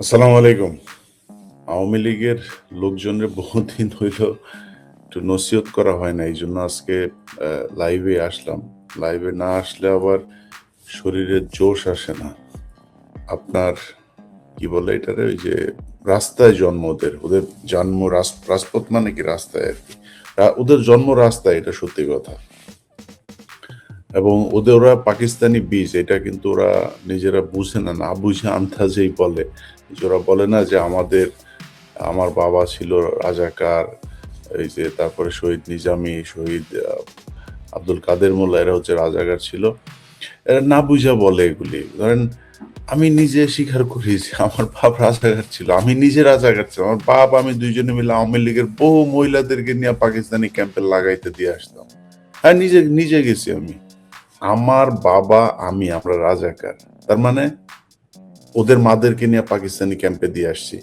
আসসালামু আলাইকুম। আওয়ামী লীগের লোকজনের বহুদিন হইল একটু নসিহত করা হয় না, এই জন্য আজকে লাইভে আসলাম। লাইভে না আসলে আবার শরীরে জোশ আসে না। আপনার কি বলে এটারে? ওই যে রাস্তায় জন্ম ওদের ওদের জন্ম রাজপথ মানে কি? রাস্তায় আর কি। ওদের জন্ম রাস্তায়, এটা সত্যি কথা। এবং ওদের ওরা পাকিস্তানি বীজ, এটা কিন্তু ওরা নিজেরা বুঝে না না বুঝে আন্দাজেই বলে। ওরা বলে না যে আমাদের, আমার বাবা ছিল রাজাকার, এই যে তারপরে শহীদ নিজামি, শহীদ আব্দুল কাদের মোল্লা, এরা হচ্ছে রাজাকার ছিল। এরা না বুঝা বলে এগুলি। ধরেন, আমি নিজে স্বীকার করি যে আমার বাপ রাজাকার ছিল। আমি নিজে রাজাকার ছিলাম। আমার বাপ, আমি দুইজনে মিলে আওয়ামী লীগের বহু মহিলাদেরকে নিয়ে পাকিস্তানি ক্যাম্পে লাগাইতে দিয়ে আসতাম। হ্যাঁ নিজে নিজে গেছি আমি। আমার বাবা, আমি, আমরা রাজাকার। তার মানে ওদের মাদেরকে নিয়ে পাকিস্তানি ক্যাম্পে দিয়ে আসছি।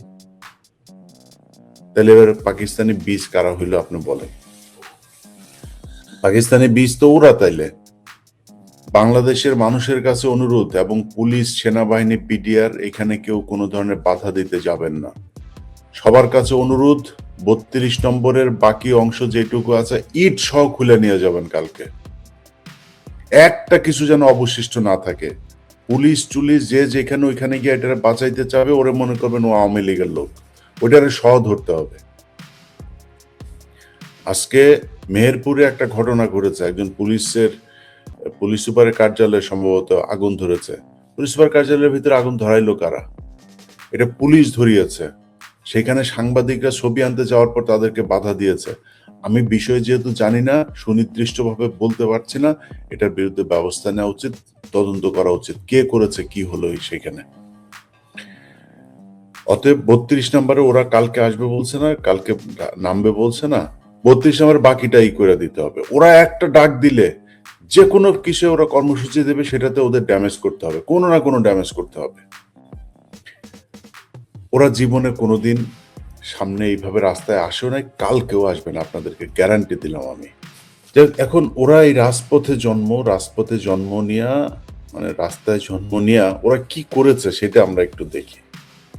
তাহলে এবার পাকিস্তানি বীজ কারা হইল আপনি বলেন। পাকিস্তানি বীজ তো ওরা তাইলে। বাংলাদেশের মানুষের কাছে অনুরোধ এবং পুলিশ, সেনাবাহিনী, পিডিআর এখানে কেউ কোনো ধরনের বাধা দিতে যাবেন না। সবার কাছে অনুরোধ, বত্রিশ নম্বরের বাকি অংশ যেটুকু আছে, ইট সহ খুলে নিয়ে যাবেন কালকে। একটা কিছু যেন অবশিষ্ট না থাকে। পুলিশ টুলিশ যে যেখানে ওইখানে গিয়ে এটা বাঁচাইতে চাবে, ওরে মনে করবেন ও আওয়ামী লীগের লোক। ওইটারে সহ ধরতে হবে। আজকে মেহেরপুরে একটা ঘটনা ঘটেছে। একজন পুলিশের, পুলিশ সুপারের কার্যালয়ে সম্ভবত আগুন ধরেছে। পুলিশ সুপার কার্যালয়ের ভিতরে আগুন ধরাইলো কারা? এটা পুলিশ ধরিয়েছে। সেখানে সাংবাদিকরা ছবি আনতে যাওয়ার পর তাদেরকে বাধা দিয়েছে। আমি বিষয় যেহেতু জানি না, সুনির্দিষ্টভাবে বলতে পারছি না, এটার বিরুদ্ধে ব্যবস্থা নেওয়া উচিত। তদন্ত করা উচিত। কে করেছে, কি হলো সেখানে? অতএব বত্রিশ নম্বরে ওরা কালকে আসবে বলছে না, কালকে নামবে বলছে না, বত্রিশ নম্বর বাকিটাই করে দিতে হবে। ওরা একটা ডাক দিলে যে কোনো কিছু ওরা কর্মসূচি দেবে, সেটাতে ওদের ড্যামেজ করতে হবে, কোনো না কোনো ড্যামেজ করতে হবে। ওরা জীবনে কোনোদিন সামনে এইভাবে রাস্তায় আসেও নাই, কালকেও আসবে না, আপনাদেরকে গ্যারান্টি দিলাম আমি। এখন ওরা এই রাজপথে জন্ম রাজপথে জন্ম নিয়া মানে রাস্তায় জন্ম নিয়া ওরা কি করেছে সেটা আমরা একটু দেখি।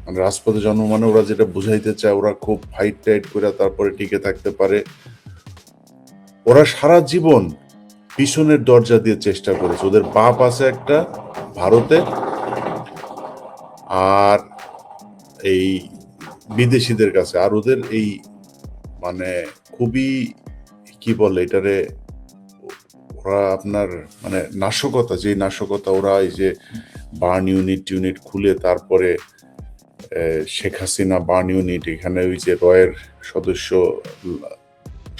মানে রাজপথে জন্ম মানে ওরা যেটা বুঝাইতে চায়, ওরা খুব ফাইট টাইট করে তারপরে টিকে থাকতে পারে। ওরা সারা জীবন পিছনের দরজা দিয়ে চেষ্টা করেছে। ওদের বাপ আছে একটা ভারতে, আর এই বিদেশিদের কাছে, আর ওদের এই মানে খুবই কি বলে এটারে? ওরা আপনার মানে নাশকতা যে নাশকতা ওরা এই যে বার্ন ইউনিট ইউনিট খুলে তারপরে শেখ হাসিনা বার্ন ইউনিট, এখানে ওই যে রয়ের সদস্য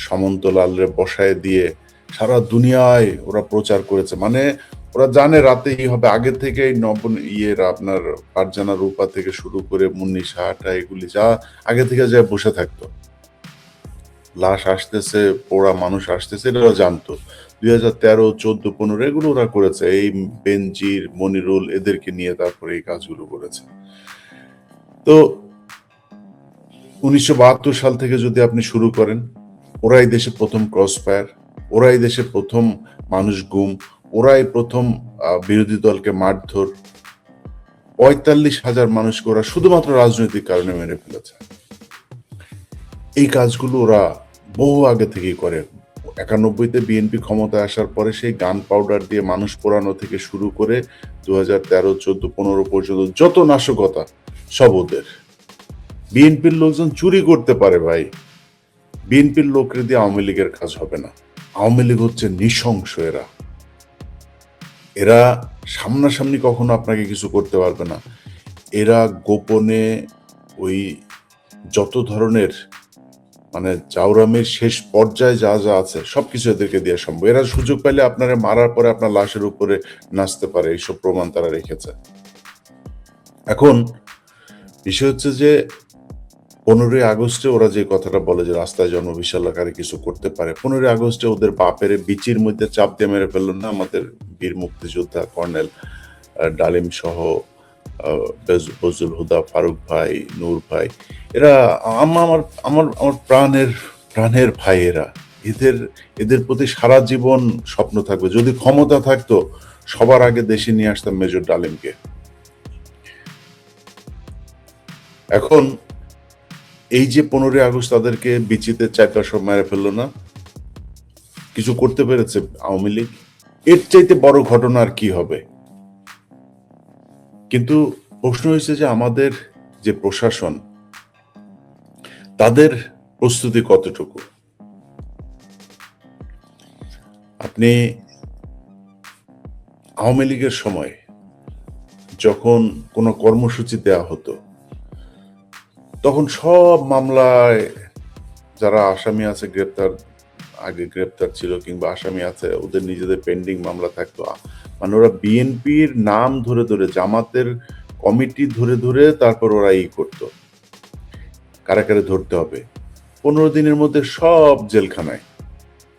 সামন্তলালরে বসায় দিয়ে সারা দুনিয়ায় ওরা প্রচার করেছে। মানে ওরা জানে রাতেই হবে। আগে থেকে নব, ইয়ের আপনার ফারজানা রূপা থেকে শুরু করে মুন্নি সাহাটা, এগুলি যা আগে থেকে যা বসে থাকতো। লাশ আসতেছে, পোড়া মানুষ আসতেছে এটা জানতো। দুই হাজার তেরো, চোদ্দ, পনেরো, এগুলো ওরা করেছে। এই বেনজির, মনিরুল এদেরকে নিয়ে তারপরে এই কাজগুলো করেছে। তো উনিশশো বাহাত্তর সাল থেকে যদি আপনি শুরু করেন, ওরাই দেশে প্রথম ক্রস ফায়ার ওরাই দেশে প্রথম মানুষ গুম, ওরাই প্রথম বিরোধী দলকে মারধর। পঁয়তাল্লিশ হাজার মানুষকে ওরা শুধুমাত্র রাজনৈতিক কারণে মেরে ফেলেছে। এই কাজগুলো ওরা বহু আগে থেকেই করে। একানব্বইতে বিএনপি ক্ষমতায় আসার পরে সেই গান পাউডার দিয়ে মানুষ পোড়ানো থেকে শুরু করে দু হাজার তেরো, চোদ্দ, পনেরো পর্যন্ত যত নাশকতা, সব ওদের। বিএনপির লোকজন চুরি করতে পারে ভাই। বিএনপির লোকের দিয়ে আওয়ামী লীগের কাজ হবে না। আওয়ামী লীগ হচ্ছে নৃশংস এরা। এরা সামনাসামনি কখনো আপনাকে কিছু করতে পারবে না। এরা গোপনে ওই যত ধরনের মানে জাউরামের শেষ পর্যায়ে যা যা আছে সবকিছু এদেরকে দেওয়া সম্ভব। এরা সুযোগ পাইলে আপনারা মারার পরে আপনার লাশের উপরে নাচতে পারে এইসব প্রমাণ তারা রেখেছে। এখন বিষয় হচ্ছে যে পনেরোই আগস্টে ওরা যে কথাটা বলে যে রাস্তায় জন্ম বিশাল আকারে কিছু করতে পারে পনেরোই আগস্টে ওদের বাপের বিচির মধ্যে চাপ দিয়ে মেরে ফেলল না আমাদের বীর মুক্তিযোদ্ধা কর্নেল ডালিম সহ আহ, বেজ- বজলুল হুদা ফারুক ভাই নূর ভাই। এরা আমার আমার আমার প্রাণের প্রাণের ভাই এরা এদের এদের প্রতি সারা জীবন স্বপ্ন থাকবে। যদি ক্ষমতা থাকতো, সবার আগে দেশে নিয়ে আসতাম মেজর ডালিমকে। এখন এই যে পনেরোই আগস্ট তাদেরকে বিচিতে চারটা সব মেরে ফেলল না, কিছু করতে পেরেছে আওয়ামী লীগ? এর চাইতে বড় ঘটনা আর কি হবে? কিন্তু প্রশ্ন হয়েছে যে আমাদের যে প্রশাসন তাদের প্রস্তুতি কতটুকু? আপনি আওয়ামী লীগের সময় যখন কোনো কর্মসূচি দেওয়া হতো, তখন সব মামলায় যারা আসামি আছে, গ্রেপ্তার, আগে গ্রেপ্তার ছিল কিংবা আসামি আছে, ওদের নিজেদের পেন্ডিং মামলা থাকতো। মানে ওরা বিএনপির নাম ধরে ধরে, জামাতের কমিটি ধরে ধরে তারপর ওরা ই করতো। কারা কারে ধরতে হবে। পনেরো দিনের মধ্যে সব জেলখানায়।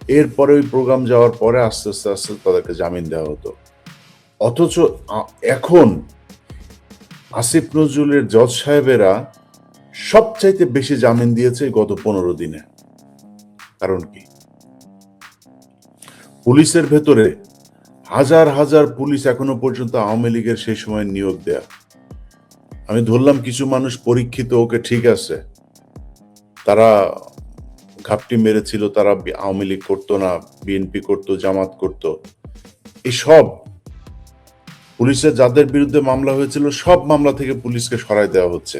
এরপরে ওই প্রোগ্রাম যাওয়ার পরে আস্তে আস্তে আস্তে তাদেরকে জামিন দেওয়া হতো। অথচ এখন আসিফ নজরুলের জজ সাহেবেরা সবচাইতে বেশি জামিন দিয়েছে গত পনেরো দিনে। কারণ কি? পুলিশের ভেতরে হাজার হাজার পুলিশ এখনও পর্যন্ত আওয়ামী লীগের সেই সময় নিয়োগ দেয়া। আমি ধরলাম কিছু মানুষ পরীক্ষিত, ওকে ঠিক আছে। তারা ঘাপটি মেরেছিল, তারা আওয়ামী লীগ করতো না, বিএনপি করতো, জামাত করতো। এই সব পুলিশের যাদের বিরুদ্ধে মামলা হয়েছিল, সব মামলা থেকে পুলিশকে সরাই দেওয়া হচ্ছে,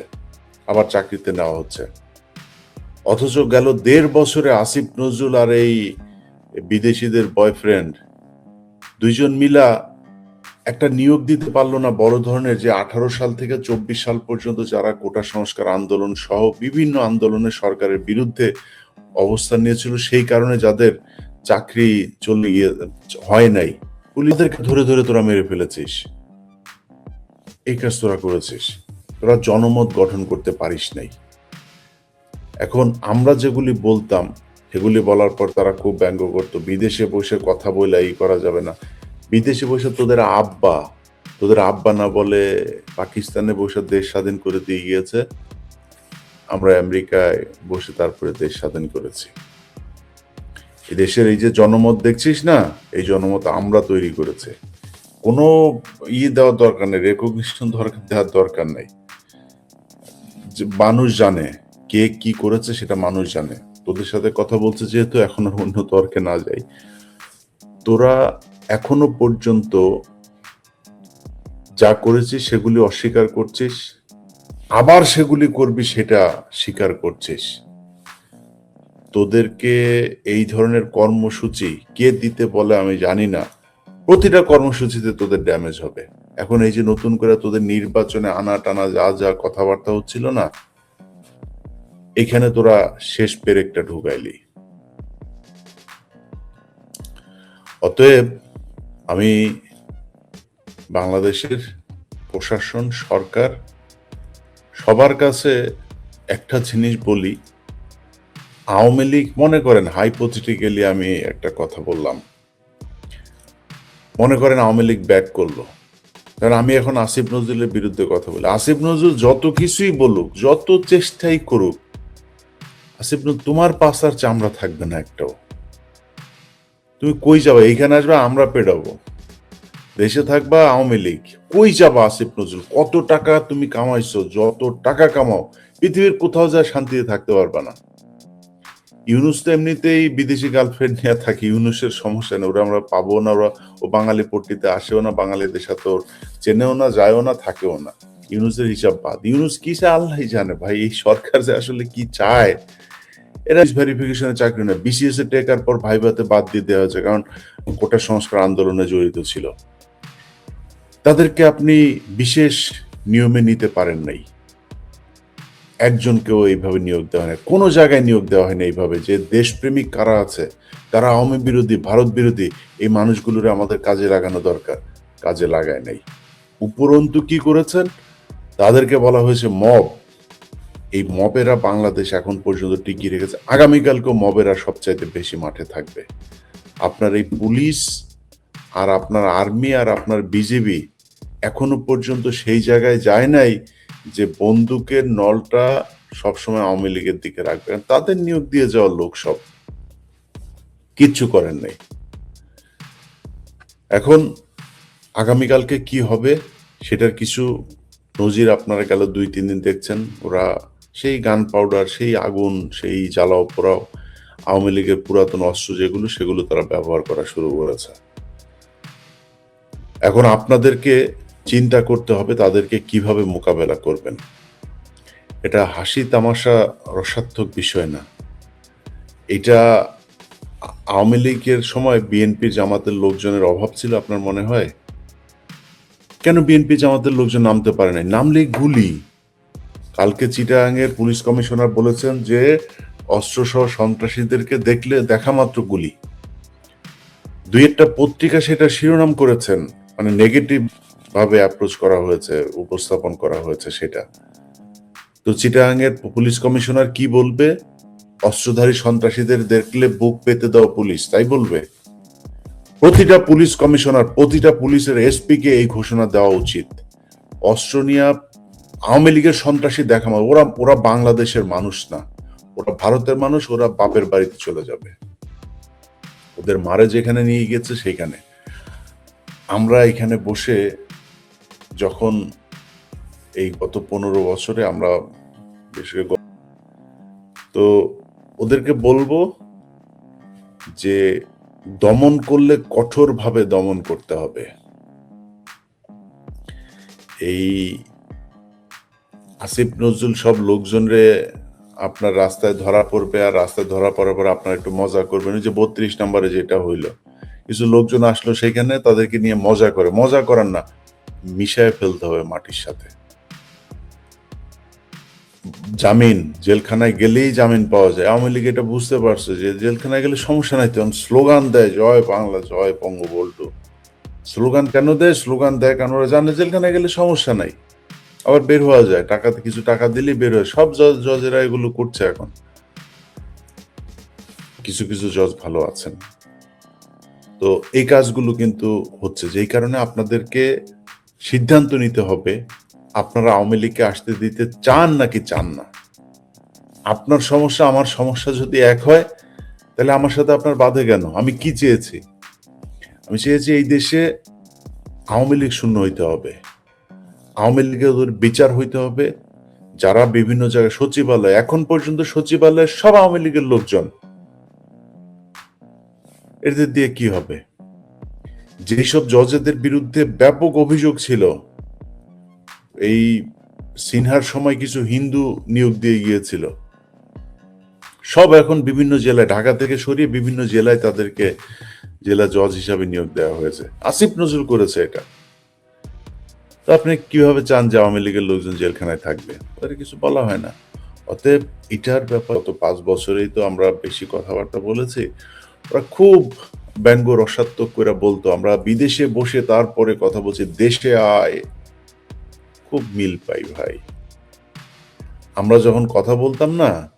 আবার চাকরিতে নেওয়া হচ্ছে। অথচ গেল দেড় বছরে আসিফ নজরুল আর এই বিদেশিদের বয়ফ্রেন্ড দুইজন মিলা একটা নিয়োগ দিতে পারল না বড় ধরনের যে আঠারো সাল থেকে চব্বিশ সাল পর্যন্ত যারা কোটা সংস্কার আন্দোলন সহ বিভিন্ন আন্দোলনে সরকারের বিরুদ্ধে অবস্থান নিয়েছিল, সেই কারণে যাদের চাকরি চলে গিয়ে হয় নাই। পুলিশদেরকে ধরে ধরে তোরা মেরে ফেলেছিস। এই কাজ তোরা করেছিস। তোরা জনমত গঠন করতে পারিস নাই। এখন আমরা যেগুলি বলতাম, সেগুলি বলার পর তারা খুব ব্যঙ্গ করতো। বিদেশে বসে কথা বলে এই করা যাবে না। বিদেশে বসে তোদের আব্বা তোদের আব্বা না বলে পাকিস্তানে বসে দেশ স্বাধীন করে দিয়ে গিয়েছে, আমরা আমেরিকায় বসে তারপরে দেশ স্বাধীন করেছি। দেশের এই যে জনমত দেখছিস না? এই জনমত আমরা তৈরি করেছে। কোনো ইয়ে দেওয়ার দরকার নেই রেকগনিশন দেওয়ার দরকার নেই। মানুষ জানে, কে কি করেছে সেটা মানুষ জানে। তোদের সাথে কথা বলছে যেহেতু এখন অন্য তর্কে না যাই। তোরা এখনও পর্যন্ত যা করেছিস, সেগুলি অস্বীকার করছিস, আবার সেগুলি করবি, সেটা স্বীকার করছিস। তোদেরকে এই ধরনের কর্মসূচি কে দিতে বলে আমি জানি না। প্রতিটা কর্মসূচিতে তোদের ড্যামেজ হবে। এখন এই যে নতুন করে তোদের নির্বাচনে আনা টানা যা যা কথাবার্তা হচ্ছিল না, এখানে তোরা শেষ পেরেকটা ঢুকাইলি। অতএব আমি বাংলাদেশের প্রশাসন, সরকার, সবার কাছে একটা জিনিস বলি। আওয়ামী লীগ মনে করেন হাইপোথেটিক্যালি আমি একটা কথা বললাম। মনে করেন আওয়ামী লীগ ব্যাক করল। কারণ আমি এখন আসিফ নজরুলের বিরুদ্ধে কথা বলি। আসিফ নজরুল যত কিছুই বলুক, যত চেষ্টাই করুক, আসিফ নজরুল, তোমার পাশ আর চামড়া থাকবে না একটাও। তুমি কই যাবে? এইখানে আসবে, আমরা পেডাবো দেশে থাকবা, আওয়ামী লীগ। কই যাবা আসিফ নজরুল? কত টাকা তুমি কামাইছো? যত টাকা কামাও, পৃথিবীর কোথাও যা শান্তিতে থাকতে পারবা না। ইউনুস তো এমনিতেই বিদেশি গার্লফ্রেন্ড নিয়ে থাকি, ইউনুসের সমস্যা নেই। ওরা আমরা পাবো না, ওরা, ও বাঙালি পট্টিতে আসেও না বাঙালিদের সাথে ওর চেনেও না, যায়ও না, থাকেও না। ইউনুসের হিসাব বাদ। ইউনুস কি চায় আল্লাহ জানে? ভাই, এই সরকার যে আসলে কি চায়? এরা ভেরিফিকেশনের চাকরি না বিসিএস এ টেকার পর ভাইভাতে বাদ দিয়ে দেওয়া হয়েছে, কারণ কোটা সংস্কার আন্দোলনে জড়িত ছিল। তাদেরকে আপনি বিশেষ নিয়মে নিতে পারেন নাই। একজনকেও এইভাবে নিয়োগ দেওয়া হয় কোনো জায়গায় নিয়োগ দেওয়া হয়নি এইভাবে যে দেশপ্রেমিক কারা আছে, তারা আওয়ামী বিরোধী, ভারত বিরোধী, এই মানুষগুলোরে আমাদের কাজে লাগানো দরকার, কাজে লাগায় নাই। উপরন্তু কি করেছেন? তাদেরকে বলা হয়েছে মব এই মবেরা বাংলাদেশ এখন পর্যন্ত টিকিয়ে রেখেছে। আগামীকালকেও মবেরা সবচাইতে বেশি মাঠে থাকবে। আপনার এই পুলিশ আর আপনার আর্মি আর আপনার বিজেপি এখনও পর্যন্ত সেই জায়গায় যায় নাই যে বন্দুকের নলটা সবসময় আওয়ামী লীগের দিকে রাখবে। তাদের নিয়োগ দিয়ে যাওয়া লোক সব কিচ্ছু করেন নাই। এখন আগামীকালকে কি হবে সেটার কিছু নজির আপনারা গেল দুই, তিন দিন দেখছেন। ওরা সেই গান পাউডার সেই আগুন, সেই জ্বালাও পোড়াও আওয়ামী লীগের পুরাতন অস্ত্র যেগুলো, সেগুলো তারা ব্যবহার করা শুরু করেছে। এখন আপনাদেরকে চিন্তা করতে হবে তাদেরকে কীভাবে মোকাবেলা করবেন। এটা হাসি তামাশা রসাত্মক বিষয় না। এটা আওয়ামী লীগের সময় বিএনপি জামাতের লোকজনের অভাব ছিল আপনার মনে হয়? কেন বিএনপি জামাতের লোকজন নামতে পারে নাই? নামলে গুলি। কালকে চিটাগাংয়ের পুলিশ কমিশনার বলেছেন যে অস্ত্রসহ সন্ত্রাসীদেরকে দেখলে দেখা মাত্র গুলি। দুই একটা পত্রিকা সেটা শিরোনাম করেছেন মানে নেগেটিভ ভাবে অ্যাপ্রোচ করা হয়েছে, উপস্থাপন করা হয়েছে সেটা। তো চিটাগাংয়ের পুলিশ কমিশনার কি বলবে? অস্ত্রধারী সন্ত্রাসীদের দেখলে বুক পেতে দাও পুলিশ, তাই বলবে? প্রতিটা পুলিশ কমিশনার, প্রতিটা পুলিশের এসপি কে এই ঘোষণা দেওয়া উচিত। অস্ত্র নিয়ে আওয়ামী লীগের সন্ত্রাসী দেখা ওরা ওরা বাংলাদেশের মানুষ না। ওরা ভারতের মানুষ, ওরা বাপের বাড়িতে চলে যাবে। ওদের মারে যেখানে নিয়ে গেছে সেখানে আমরা এখানে বসে যখন এই গত পনেরো বছরে আমরা তো ওদেরকে বলব যে দমন করলে কঠোরভাবে দমন করতে হবে। এই আসিফ নজরুল সব লোকজনরে আপনার রাস্তায় ধরা পড়বে আর রাস্তায় ধরা পড়ার পর আপনার একটু মজা করবেন। যে বত্রিশ নম্বরে যেটা হইল। কিছু লোকজন আসলো সেখানে, তাদেরকে নিয়ে মজা করে। মজা করার না, মিশায় ফেলতে হবে মাটির সাথে। জামিন, জেলখানায় গেলেই জামিন পাওয়া যায়। আওয়ামী লীগ এটা বুঝতে পারছে যে জেলখানায় গেলে সমস্যা নাই তখন স্লোগান দেয়, জয় বাংলা, জয় বঙ্গবল্টু স্লোগান কেন দেয়? স্লোগান দেয় কেন ওরা জানে জেলখানায় গেলে সমস্যা নাই। আবার বের হওয়া যায়। টাকাতে কিছু টাকা দিলেই বের হয়। সব জজ জজেরা এগুলো করছে এখন। কিছু কিছু জজ ভালো আছেন। তো এই কাজগুলো কিন্তু হচ্ছে যেই কারণে আপনাদেরকে সিদ্ধান্ত নিতে হবে, আপনারা আওয়ামী লীগকে আসতে দিতে চান নাকি চান না। আপনার সমস্যা, আমার সমস্যা যদি এক হয়, তাহলে আমার সাথে আপনার বাধে কেন? আমি কি চেয়েছি? আমি চেয়েছি এই দেশে আওয়ামী লীগ শূন্য হইতে হবে। আওয়ামী লীগের বিচার হইতে হবে। যারা বিভিন্ন জায়গায় সচিবালয়, এখন পর্যন্ত সচিবালয়ে সব আওয়ামী লীগের লোকজন, এদের দিয়ে কি হবে? যেসব জজেদের বিরুদ্ধে ব্যাপক অভিযোগ ছিল, এই সিনহার সময় কিছু হিন্দু নিয়োগ দিয়ে গিয়েছিল। সব এখন বিভিন্ন জেলায়, ঢাকা থেকে সরিয়ে বিভিন্ন জেলায় তাদেরকে জেলা জজ হিসাবে নিয়োগ দেওয়া হয়েছে। আসিফ নজরুল করেছে এটা। তো আপনি কীভাবে চান যে আওয়ামী লীগের লোকজন জেলখানায় থাকবে? তাদের কিছু বলা হয় না। অতএব এটার ব্যাপার গত পাঁচ বছরেই তো আমরা বেশি কথাবার্তা বলেছি। ওরা খুব ব্যঙ্গ রসাত্মক করে বলতো, আমরা বিদেশে বসে তারপরে কথা বলছি, দেশে আয়। খুব মিল পাই ভাই। আমরা যখন কথা বলতাম না,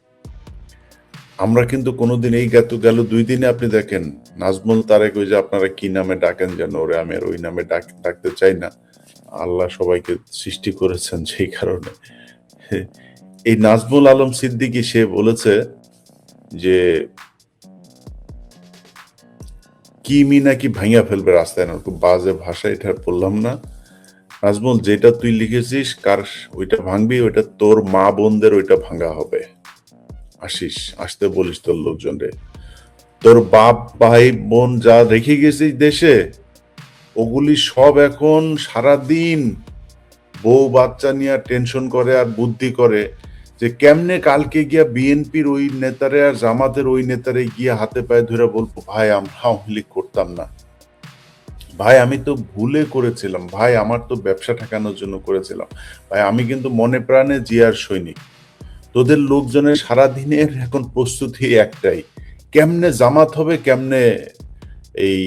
আমরা কিন্তু কোনোদিন এই গেত গেল দুই দিনে আপনি দেখেন, নাজমুল তারেক ওই যে আপনারা কি নামে ডাকেন যেন ওরে, আমি আর ওই নামে ডাক- ডাকতে চাই না। আল্লাহ সবাইকে সৃষ্টি করেছেন সেই কারণে। এই নাজমুল আলম সিদ্দিকী, সে বলেছে যে কি মি নাকি ভাঙিয়া ফেলবে রাস্তায়? না খুব বাজে ভাষা এটা বললাম না। নাজমুল, যেটা তুই লিখেছিস, কার ওইটা ভাঙবি, ওইটা তোর মা বোনদের ওইটা ভাঙা হবে। আসিস, আসতে বলিস তোর লোকজন রে। তোর বাপ, ভাই, বোন যা রেখে গেছিস দেশে ওগুলি সব এখন সারা দিন বউ বাচ্চা নিয়ে টেনশন করে আর বুদ্ধি করে যে কেমনে কালকে গিয়া বিএনপির ওই নেতারে আর জামাতের ওই নেতারে গিয়ে হাতে পায়ে ধরে বলব, ভাই, আমরা আওয়ামী লীগ করতাম না। ভাই, আমি তো ভুলে করেছিলাম। ভাই, আমার তো ব্যবসা ঠেকানোর জন্য করেছিলাম। ভাই, আমি কিন্তু মনে প্রাণে জিয়ার সৈনিক। তোদের লোকজনের সারাদিনের এখন প্রস্তুতি একটাই। কেমনে জামাত হবে, কেমনে এই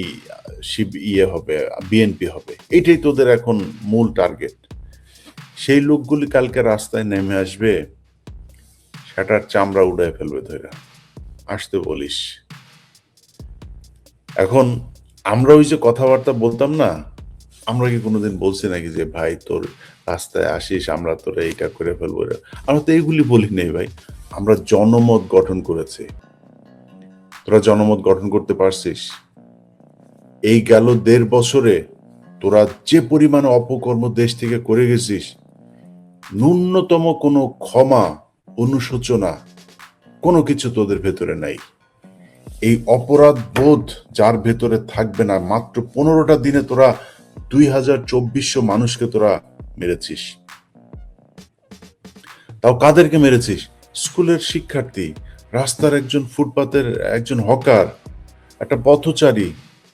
শিব ইয়ে হবে, বিএনপি হবে। এটাই তোদের এখন মূল টার্গেট সেই লোকগুলি কালকে রাস্তায় নেমে আসবে, সেটার চামড়া উড়ায় ফেলবে ধরে আসতে বলিস। এখন আমরা ওই যে কথাবার্তা বলতাম না, আমরা কি কোনোদিন বলছি নাকি যে, ভাই, তোর রাস্তায় আসিস, আমরা তোরা এইটা করে ফেলব। আমরা তো এইগুলি বলি নেই ভাই। আমরা জনমত গঠন করেছি। তোরা জনমত গঠন করতে পারছিস? এই গেল দেড় বছরে তোরা যে পরিমাণে অপকর্ম দেশ থেকে করে গেছিস, ন্যূনতম কোনো ক্ষমা, অনুশোচনা, কোনো কিছু তোদের ভেতরে নাই। এই অপরাধ বোধ যার ভেতরে থাকবে না, মাত্র পনেরোটা দিনে তোরা দুই হাজার চব্বিশশো মানুষকে তোরা মেরেছিস। তাও কাদেরকে মেরেছিস? স্কুলের শিক্ষার্থী, রাস্তার একজন ফুটপাতের একজন হকার, একটা পথচারী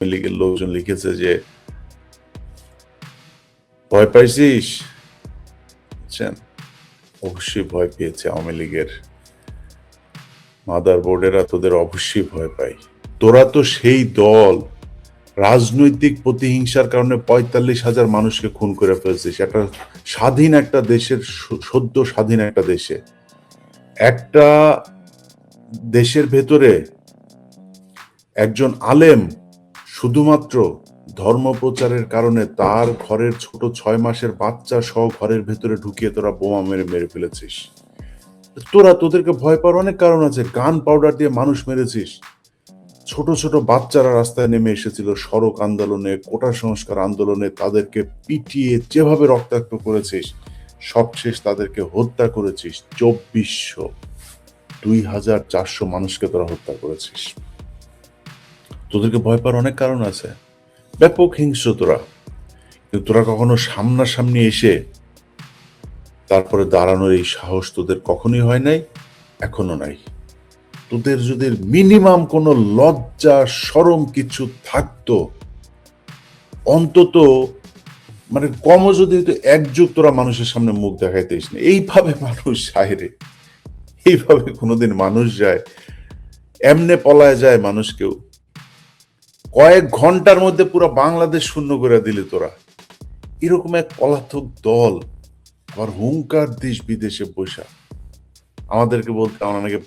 লীগের লোকজন লিখেছে যে, ভয় পাইছিস? বুঝছেন অবশ্যই ভয় পেয়েছে আওয়ামী লীগের মাদার বোর্ডেরা তোদের অবশ্যই ভয় পায়। তোরা তো সেই দল, রাজনৈতিক প্রতিহিংসার কারণে পঁয়তাল্লিশ হাজার মানুষকে খুন করে ফেলছিস। একটা স্বাধীন একটা দেশের সদ্য স্বাধীন একটা দেশে। একটা দেশের ভেতরে একজন আলেম শুধুমাত্র ধর্ম প্রচারের কারণে তার ঘরের ছোট ছয় মাসের বাচ্চা সহ ঘরের ভেতরে ঢুকিয়ে তোরা বোমা মেরে মেরে ফেলেছিস। তোরা তোদেরকে ভয় পাওয়ার অনেক কারণ আছে। গান পাউডার দিয়ে মানুষ মেরেছিস। ছোট ছোট বাচ্চারা রাস্তায় নেমে এসেছিল সড়ক আন্দোলনে, কোটা সংস্কার আন্দোলনে। তাদেরকে পিটিয়ে যেভাবে রক্তাক্ত করেছিস, সবশেষ তাদেরকে হত্যা করেছিস। চব্বিশশো, দুই হাজার চারশো মানুষকে তোরা হত্যা করেছিস। তোদেরকে ভয় পাওয়ার অনেক কারণ আছে। ব্যাপক হিংস্র তোরা। কিন্তু তোরা কখনো সামনাসামনি এসে তারপরে দাঁড়ানোর এই সাহস তোদের কখনোই হয় নাই, এখনও নাই। তোদের যদি মিনিমাম কোনো লজ্জা সরম কিছু থাকতো, অন্তত মানে কমও যদি একযুগ তোরা মানুষের সামনে মুখ দেখাইতেস না। এইভাবে মানুষ যায় রে। এইভাবে কোনোদিন মানুষ যায়, এমনে পলায় যায় মানুষ কেউ কয়েক ঘণ্টার মধ্যে পুরো বাংলাদেশ শূন্য করে দিলে তোরা। এরকম এক পলাতক দল আবার হুঙ্কার দেশ বিদেশে বসা। আমাদেরকে বলতে আমরা নাকি